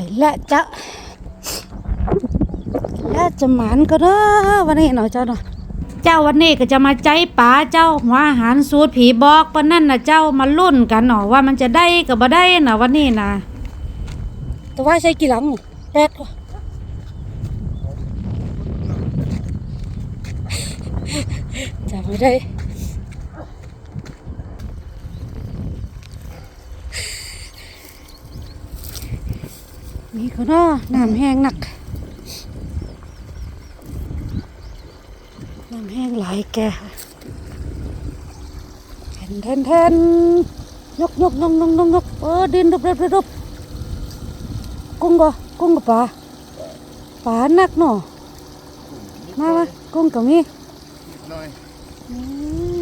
ไปละจ้ะละจะหมานก็เด้อวันนี้เนาะเจ้าเนาะเจ้าวันนี้ก็จะมาใจป๋าเจ้าหัวอาหารสูตรผีบอกปะนั่นน่ะเจ้ามาลุ้นกันเนาะว่ามันจะได้กับบ่ได้น่ะวันนี้น่ะแต่ว่าใช้กี่หลังแปดกว่าจะไม่ได้ มีก็เนาะน้ำแห้งหนัก น้ำแห้งหลายแกแทนแทนแทนยกยกยกยกยกยกเออดินรุบรุบรุบรุบกุ้งก็กุ้งกับปลาปลาหนักเนาะมาวะกุ้งกับมีหน่อยอืม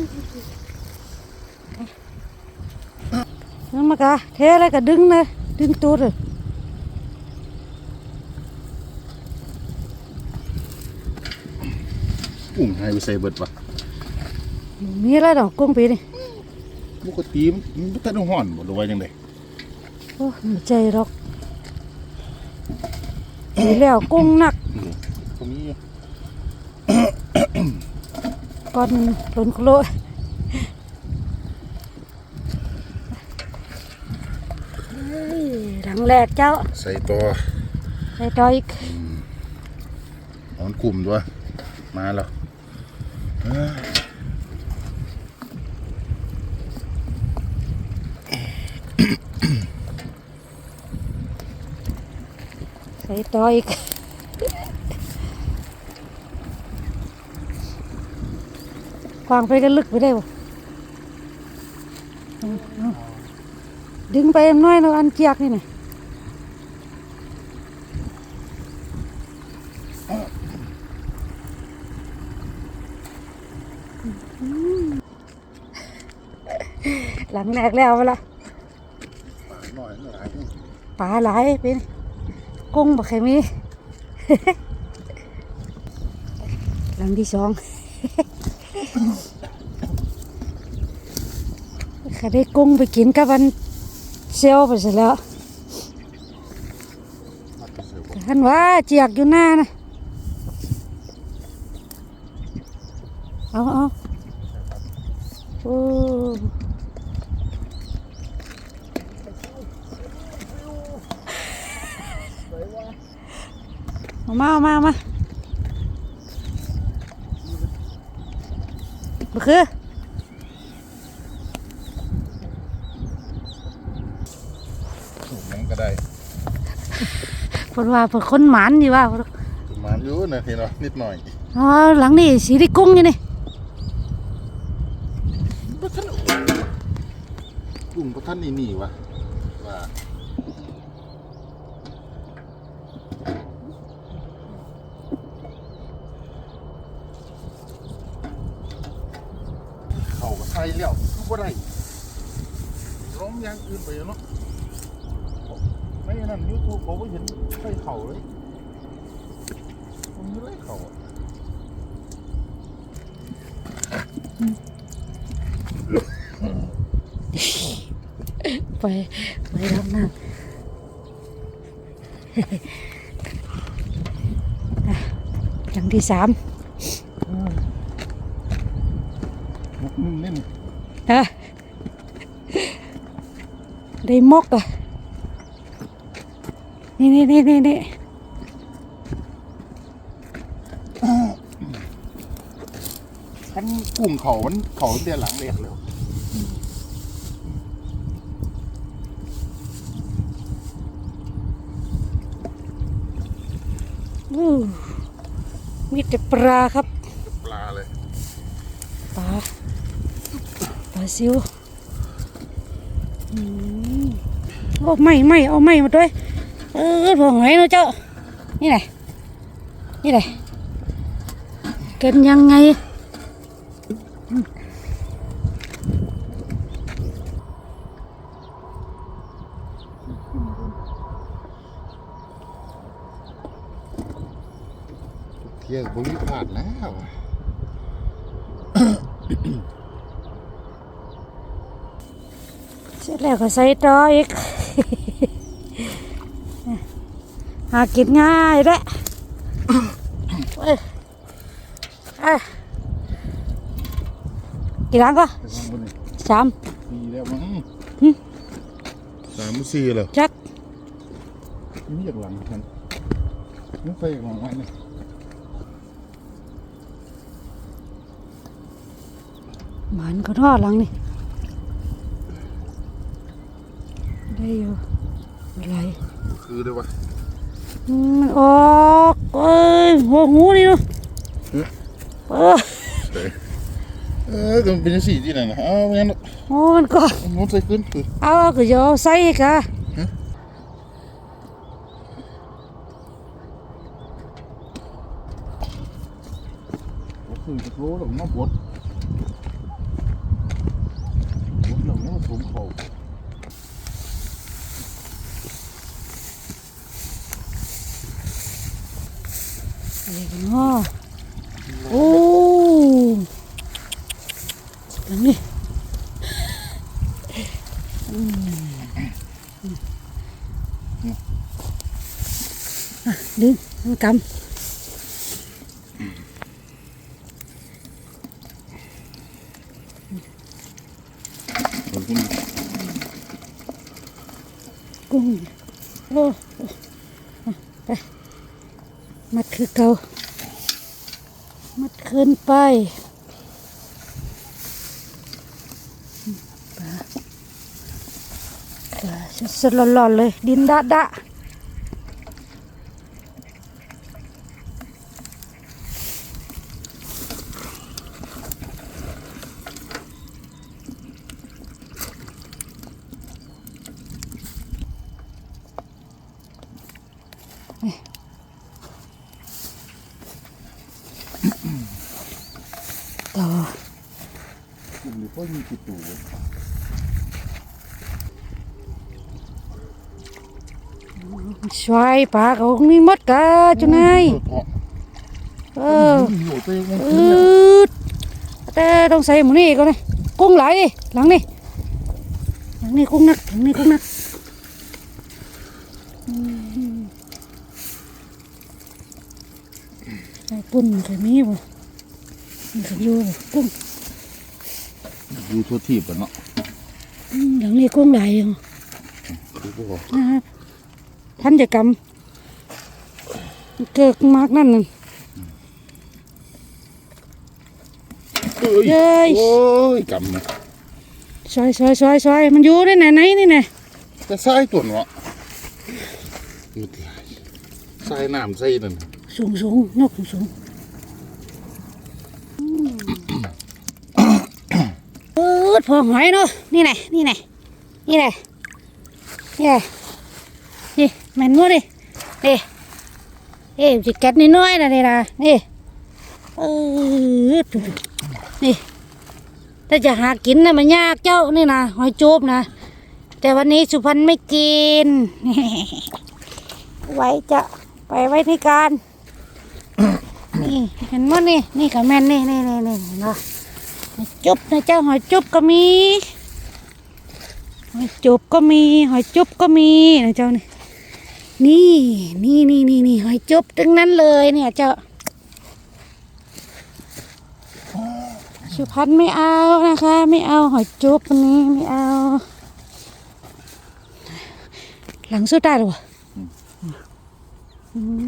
นั่นมากะเทอะไรก็ดึงเลยดึงตัวเลย กุ้งให้ไปใส่เบิดวะมีอะไรดอกกุ้งปีนี่ปกติมันบ่ทันได้ฮ้อนบ่หรือว่าจังได๋โอ้ไม่ใจหรอกดีแล้วกุ้งหนักตรงนี้ก่อนหล่นโคลนเฮ้ยหลังแรกเจ้าใส่ตัวใส่ต่ออีกเอามันกลุ่มตัวมาแล้ว เอ้ยใส่ต่ออีกควางไปกันลึกไปได้บ่เอาเอาดึงไป หน้อยเนาะอันเจียกนี่น่ะหลังแรกแล้วเวละปากหน่อยหลายนี่ปลาหลายเป็นกุ้งบักไข่มี หลังที่สองข้าได้กุ้งไปกินกับวันเซลไปเสร็จแล้วมัดไปเสิร์ฟบ่ท่านว่าเจียกอยู่หน้านะ เอาเอาโอ้เอามาเอามาเอามาบ่คือสูงนั้นก็ได้เพิ่นว่าเพิ่นคนหมานดีว่าประมาณอยู่นะพี่เนาะนิดหน่อย อ๋อหลังนี่สีได้กุ้งอยู่นี่ บ่ทัน กุ้งบ่ทันนี่นี่วะว่าเขาก็ใส่แล้วคือบ่ได้ล้มอย่างอื่นไปเนาะไม่นั่น YouTube เขาบ่เห็นใส่เข่าเลยมันไม่ได้เข่าอะ ไปไปรับน้ำอะหลังที่สามมุกนึ่งเล่นฮะได้มกอะนี่นี่นี่นี่นี่ทั้งกลุ่มเขามันเขาเดียหลังเรียกเร็ว มีแต่ปลาครับ ปลาเลย ปลา ปลาซิวอืมโอ้ไม่ไม่เอาไม่มาด้วย เออผงไหนเนาะเจ้า นี่ไหนนี่ไหนเกินยังไง เที่ยงบริพลาดแล้ว เสร็จ แล้วก็ใส่ต่ออีก หากินง่ายแหละเอ้ยเอ้ยกี่ล้างก็ไปทางบนนี่สามสี่แล้วมั้งหึสามสี่แล้วจักนี่จากหลังฉันนี่ไปจากหลังไว้เนี่ยหมันก็ทอดหลังนี่ ได้อยู่อะไรคือได้วะอืมมันออกเอ้ยหัวหูนี่เนาะเออเออก็มันเป็นสี่ที่ไหนนะเอาไม่งั้นโอ้มันก็เอาน้องใส่ขึ้นคือเอาก็จะเอาใส่กะก็คือจะโลหลงมาบดบดหลงมาสวมเขา อะไรกันเนาะโอ้หลังนี่อืมอะดึงกำ ขอบคุณ กุ้งโอ้อะไป มัด คือเก่ามัดขึ้นไปปลาปลาสดๆร้อนๆเลย ดินดะดะ คุณหรือว่ามีกี่ตัวช่วยปลาเขานี่มดกะจุนายเอออืดแต่ต้องใส่หมูนี่ก่อนนะกุ้งไหลหลังนี่หลังนี่กุ้งนักหลังนี่กุ้งนักอืมใส่ปุ่นใส่มีบ่มันก็อยู่กุ้ง ดูทั่วทีบกันเนาะอืมหลังนี่กุ้งไหลอยู่ดูพวกนะครับท่านจะกำเกิกมากนั่นน่ะเอ้ยเย้ยโอ้ยกำนะซอยซอยซอยซอยมันอยู่ได้ไหนไหนนี่ไงจะใส่ตัวเนาะดูทีใส่น้ำใส่นั่นสูงสูงนกสูงสูง เออพอหอยเนาะนี่ไงนี่ไงนี่ไงนี่ไงนี่แม่นมั้ดิเอ๊เอ๊จิแก๊สน้อยๆนะนี่นะนี่เออนี่ถ้าจะหากินนะมันยากเจ้านี่นะหอยจูบนะแต่วันนี้สุพรรณไม่กินไว้จะไปไว้ที่การนี่เห็นมั้ยนี่นี่กับแม่นนี่นี่นี่นี่เนาะ อยจุบนะเจ้าหอยจุบก็มีหอยจุบก็มีหอยจุบก็มีนะเจ้านี่นี่นี่นี่นี่นี่หอยจุบทั้งนั้นเลยเนี่ยเจ้าสุพรรณไม่เอานะคะ ไม่เอาหอยจุบอันนี้ไม่เอา หลังสุดได้หรอวะอืม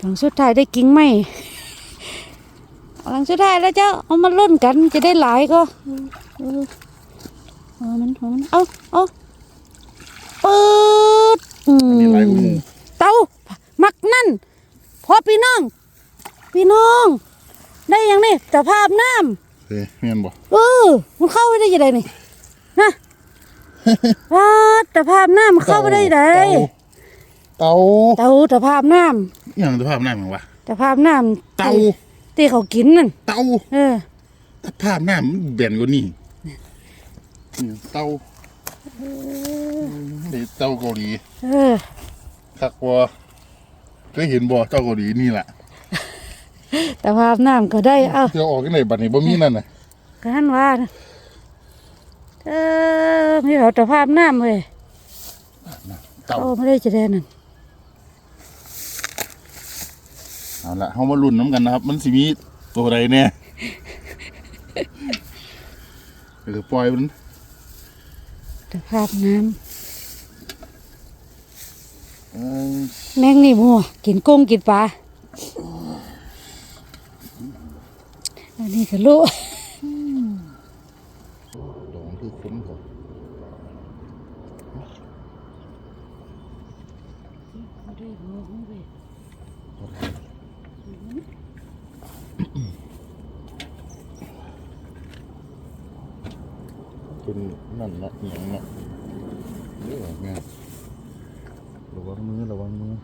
หลังสุดท้ายได้กิ่งไหม หลังสุดท้ายแล้วเจ้าเอามาลุ่นกันจะได้หลายก็เออเออมันเอามันเอาเอาปืดอืมนี่ไรกูเตามักนั่นพอพี่น้อง พี่น้อง ได้ยังนี่แต่ภาพน้เฮ้ยเมียนบ่ำเออมันเข้าไปได้ยังไงนี่ฮะว้าแต่ภาพน้ำมันเข้าไปได้ยังไงเตาเตาแต่ภาพน้อย่างสภาพน้ำมั้งวะำแต่ภาพน้ำเตา ที่เขากินนั่นเตาเออสภาพน้ำมันเบนกว่านี่นี่เตาเด็เตาเกาหลีเออคักว่าเคยเห็นบ่เตาเกาหลีนี่แหละแต่ภาพน้ำก็ได้เอ้าเดี๋ยวออกกันไหนบัดนี้บ่มีนั่นน่ะก็หันว่านะเออมีแบบแต่ภาพน้ำเว้ยเตาโอ้ไม่ได้จะได้นั่น เอาละเฮามาลุ้นน้ำกันนะครับ มันสิมีตัวใดแน่เดี๋ยวปล่อยมันสภาพน้ำเอ้ยแมงนี่มัวกินกุ้งกินปลาอันนี้ก็รู้ดองคือคุ้มเขาเป็ นนั่นเนาะเหนียงเนาะเด้อแม่ระวังมือระวังมือ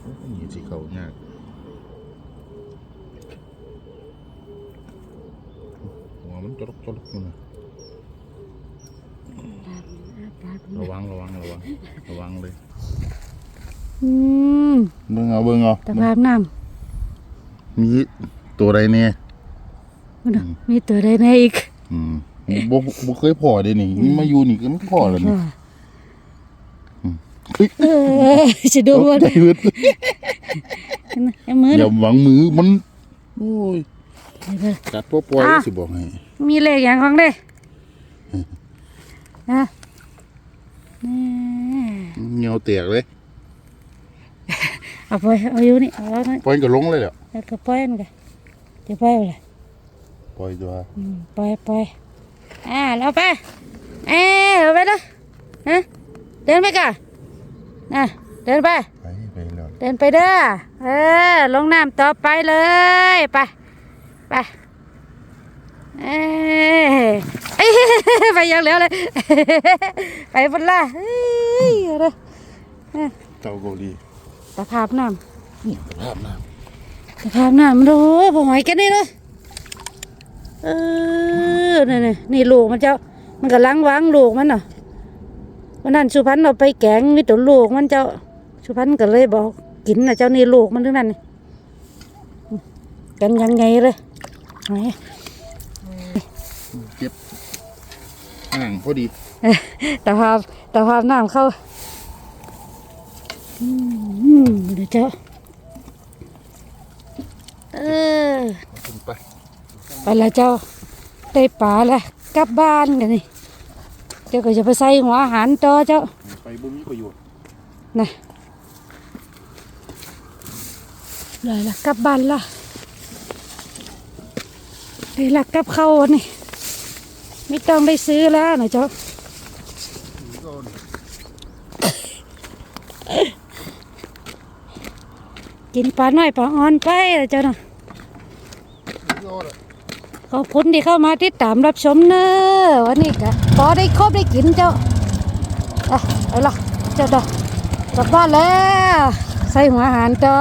โอ้ยนี่สิเขายากหัวมันจรกจรกอยู่นะ ระวังระวังระวังระวังเลยอืมเบิ่งเอาเบิ่งเอาสภาพน้มีตัวใดเนี่ยำมันน่ะมีตัวใดในอีกอืมบ่บ่เคยพอเด้นี่นี่มาอยู่นี่ก็ไม่พอแล้วนี่เอ้ยเออจะดูว่าใจเวทไอ้มืออย่าน่ะหวังมือมันโอ้ยเดี๋ยวกัดปล่อยอะๆสิบอกให้ๆมีเลขอย่างของเด้นะนี่ เหนียวแตกเลย เอาไปเอาอยู่นี่เอาไว้นี่ปล่อยก็ลงเลยแหละแล้วก็ปล่อยมันกันจะปล่อยไปเลยปล่อยตัวอืมปล่อยปล่อยอ่าเราไปเอ้ยเอาไปเลยฮะเดินไปก่อนอะเดินไปไปไปแล้วเดินไปเด้อเออลงน้ำต่อไปเลยไปไปเอ้ยเอ้ย ไปอยังเหลียวเลยไปบนละเฮ้ยเอาเด้อเจ้าเกาหลีตะภาพน้นี่สภาพน้ำตะภาพน้ำมันดูบ่หอยกันนี่เลยเออนี่นี่นี่ลูกมันเจ้า มันกำลังวางลูกมันเนาะวันนั้นสุพรรณเราไปแกงมีแตัวลูกมันเจ้า สุพรรณก็เลยบอกกินนะเจ้านี่ลูกมันทั้งนั้นนี่กันยังไงเลยไหนำเจ็บ ห่างพอดีตะภาพตะภาพน้ำเข้าอืมเดี๋ยวเจ้าเออขึ้นไปไปละเจ้าได้ปลาละกลับบ้านกันนี่เจ้าก็จะไปใส่หัวอาหารต่อเจ้าไปบ่มีประโยชน์นะเลยละกลับบ้านละเลยละกลับเข้าวันนี้ ไม่ต้องได้ซื้อแล้วนะเจ้ากินปลาหน้อยปลาอ่อนไปละเจ้าเนาะขอบคุณที่เข้ามาติดตามรับชมเนอะวันนี้ก็พอได้ครบได้กินเจ้าอะเอาละเจ้าดอกกลับบ้านแล้ว ใส่หัวอาหารต่อ